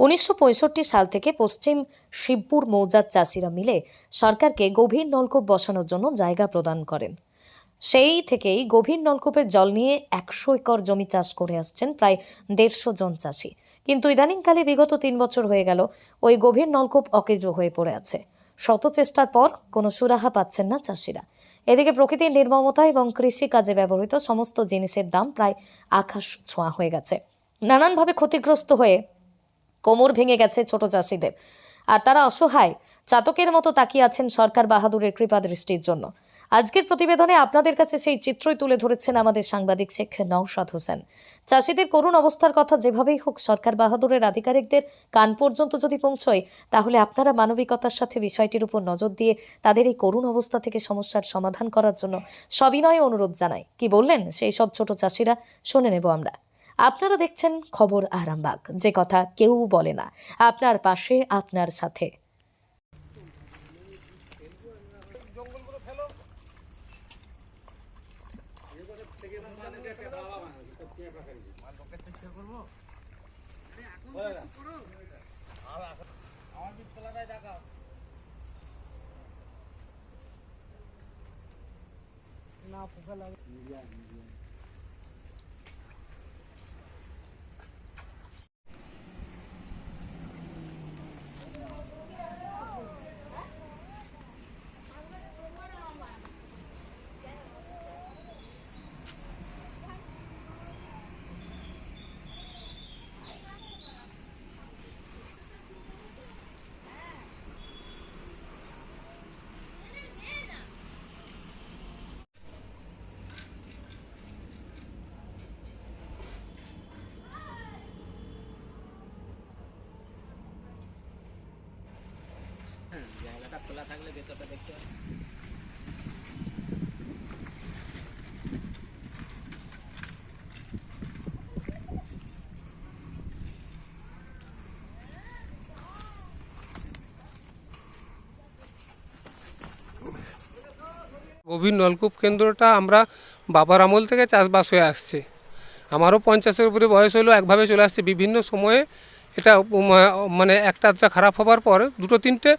উনিশশো পঁয়ষট্টি সাল থেকে পশ্চিম শিবপুর মৌজার চাষিরা মিলে সরকারকে গভীর নলকূপ বসানোর জন্য জায়গা প্রদান করেন। সেই থেকেই গভীর নলকূপের জল নিয়ে একশো একর জমি চাষ করে আসছেন প্রায় দেড়শো জন চাষি। কিন্তু ইদানিংকালে বিগত তিন বছর হয়ে গেল, ওই গভীর নলকূপ অকেজো হয়ে পড়ে আছে। শত চেষ্টার পর কোনো সুরাহা পাচ্ছেন না চাষিরা। এদিকে প্রকৃতির নির্মমতা এবং কৃষি কাজে ব্যবহৃত সমস্ত জিনিসের দাম প্রায় আকাশ ছোঁয়া হয়ে গেছে। নানানভাবে ক্ষতিগ্রস্ত হয়ে কোমর ভেঙে গেছে ছোট চাষিদের। আর তারা অসহায়, চাতকের মতো তাকিয়ে আছেন সরকার বাহাদুরের কৃপা দৃষ্টির জন্য। আজকের প্রতিবেদনে আপনাদের কাছে সেই চিত্রই তুলে ধরেছেন আমাদের সাংবাদিক শেখ নওশাদ হোসেন। চাষিদের করুণ অবস্থার কথা যেভাবেই হোক, সরকার বাহাদুরের আধিকারিকদের কান পর্যন্ত যদি পৌঁছয়, তাহলে আপনারা মানবিকতার সাথে বিষয়টির উপর নজর দিয়ে তাদের এই করুণ অবস্থা থেকে সমস্যার সমাধান করার জন্য সবিনয়ে অনুরোধ জানায় কি বললেন সেই সব ছোট চাষিরা? শুনে নেব আমরা। আপনারা দেখছেন খবর আরামবাগ। যে কথা কেউ বলে না। আপনার পাশে আপনার সাথে। গভীর নলকূপ কেন্দ্রটা আমরা বাবার আমল থেকে চাষবাস হয়ে আসছে। আমারও পঞ্চাশের উপরে বয়স হলো একভাবে চলে আসছে। বিভিন্ন সময়ে এটা মানে একটা আধটা খারাপ হবার পর দুটো তিনটে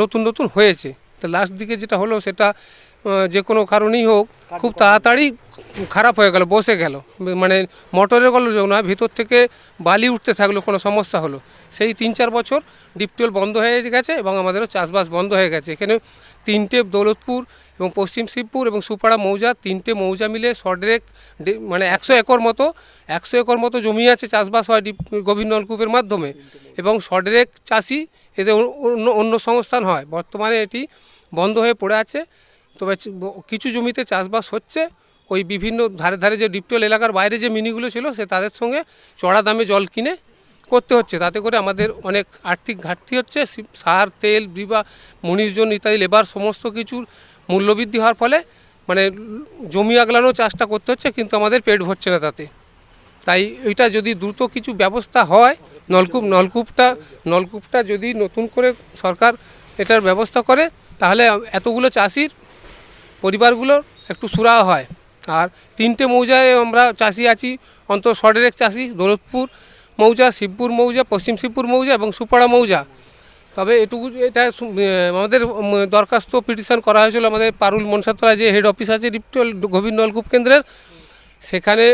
নতুন নতুন হয়েছে। তো লাস্ট দিকে যেটা হলো সেটা যে কোনো কারণেই হোক খুব তাড়াতাড়ি খারাপ হয়ে গেল বসে গেল। মানে মোটরের গেল না ভিতর থেকে বালি উঠতে থাকল কোনো সমস্যা হলো। সেই তিন চার বছর ডিপটিউল বন্ধ হয়ে গেছে এবং আমাদেরও চাষবাস বন্ধ হয়ে গেছে। এখানে তিনটে দৌলতপুর এবং পশ্চিম শিবপুর এবং সুপাড়া মৌজা তিনটে মৌজা মিলে ডে- মানে একশো একর মতো একশো একর মতো জমি আছে চাষবাস হয় ডিপ গভীর নলকূপের মাধ্যমে। এবং সডরেক চাষি এতে অন্য- অন্য সংস্থান হয়। বর্তমানে এটি বন্ধ হয়ে পড়ে আছে। তবে কিছু জমিতে চাষবাস হচ্ছে। ওই বিভিন্ন ধারে ধারে যে ডিপটল এলাকার বাইরে যে মিনিগুলো ছিল, সে তাদের সঙ্গে চড়া দামে জল কিনে করতে হচ্ছে। তাতে করে আমাদের অনেক আর্থিক ঘাটতি হচ্ছে। সার, তেল, বিবা মনিষজন ইত্যাদি, লেবার সমস্ত কিছুর মূল্যবৃদ্ধি হওয়ার ফলে মানে জমি আগলানো চাষটা করতে হচ্ছে, কিন্তু আমাদের পেট ভরছে না তাতে। তাই এটা যদি দ্রুত কিছু ব্যবস্থা হয়, নলকূপ, নলকূপটা নলকূপটা যদি নতুন করে সরকার এটার ব্যবস্থা করে, তাহলে এতগুলো চাষির পরিবারগুলোর একটু সুরাহ হয়। আর তিনটে মৌজায় আমরা চাষি আছি অন্ত সডেরেক চাষি, দৌলতপুর মৌজা, শিবপুর মৌজা, পশ্চিম শিবপুর মৌজা এবং সুপাড়া মৌজা। তবে এটুকু এটা আমাদের দরখাস্ত, পিটিশন করা হয়েছিল আমাদের পারুল মনসাতলা যে হেড অফিস আছে, ডিপটল গভীর নলকূপ কেন্দ্রের। সেখানে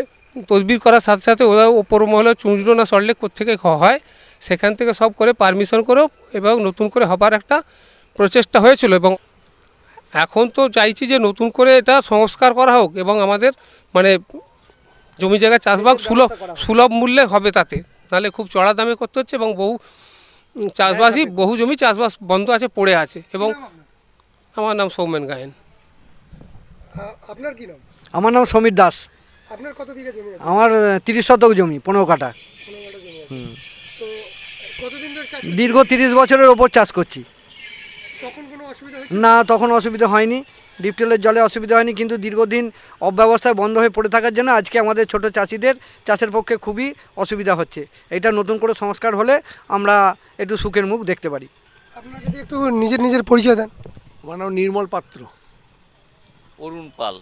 তদবির করার সাথে সাথে ওরা ওপর মহলে চুঁচড়ো না সরলেক থেকে হয় সেখান থেকে সব করে পারমিশন করেও এবং নতুন করে হবার একটা প্রচেষ্টা হয়েছিল এবং এখন তো চাইছি যে নতুন করে এটা সংস্কার করা হোক এবং আমাদের মানে জমি জায়গা চাষবাস সুলভ সুলভ মূল্যে হবে তাতে। নাহলে খুব চড়া দামে করতে হচ্ছে এবং বহু চাষবাসই বহু জমি চাষবাস বন্ধ আছে পড়ে আছে এবং আমার নাম সৌমেন গায়েন। আপনার কি নাম? আমার নাম সমীর দাস। আপনার কত বিঘা জমি আছে? আমার তিরিশ শতক জমি পনেরো কাটা তো কতদিন ধরে চাষ দীর্ঘ তিরিশ বছরের ওপর চাষ করছি। তখন কোনো অসুবিধা হয়েছে? না তখন অসুবিধা হয়নি। ডিপটেলের জলে অসুবিধা হয়নি কিন্তু দীর্ঘদিন অব্যবস্থায় বন্ধ হয়ে পড়ে থাকার জন্য আজকে আমাদের ছোট চাষিদের চাষের পক্ষে খুবই অসুবিধা হচ্ছে। এটা নতুন করে সংস্কার হলে আমরা একটু সুখের মুখ দেখতে পারি। আপনারা যদি একটু নিজের নিজের পরিচয় দেন। আমার নাম নির্মল পাত্র। অরুণ পাল।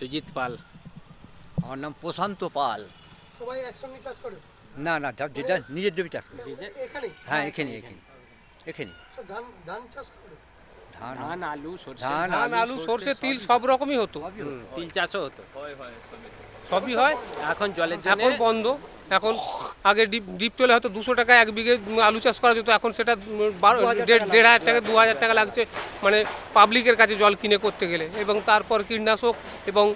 সুজিত পাল। আমার নাম প্রশান্ত পাল। সবাই একসঙ্গে চাষ করে? না না ধর যেটা নিজের জমি চাষ করে। এখানে? হ্যাঁ এখানে এখানে। এখানে। ধান ধান চাষ করে? ধান ধান আলু সরষে। ধান ধান আলু সর্ষে তিল সব রকমই হতো। তিল চাষও হতো। সবই হয়? এখন জলের জন্য এখন বন্ধ। এখন আগে ডিপ ডিপ টোলে হয়তো দুশো টাকা এক বিঘে আলু চাষ করা যেত এখন সেটা দেড় দেড় হাজার টাকা দু হাজার টাকা লাগছে মানে পাবলিকের কাছে জল কিনে করতে গেলে। এবং তারপর কীটনাশক এবং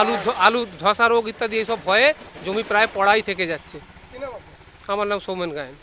আলু আলু ধসা রোগ ইত্যাদি এইসব ভয়ে জমি প্রায় পড়াই থেকে যাচ্ছে? আমার নাম সৌমেন গায়েন।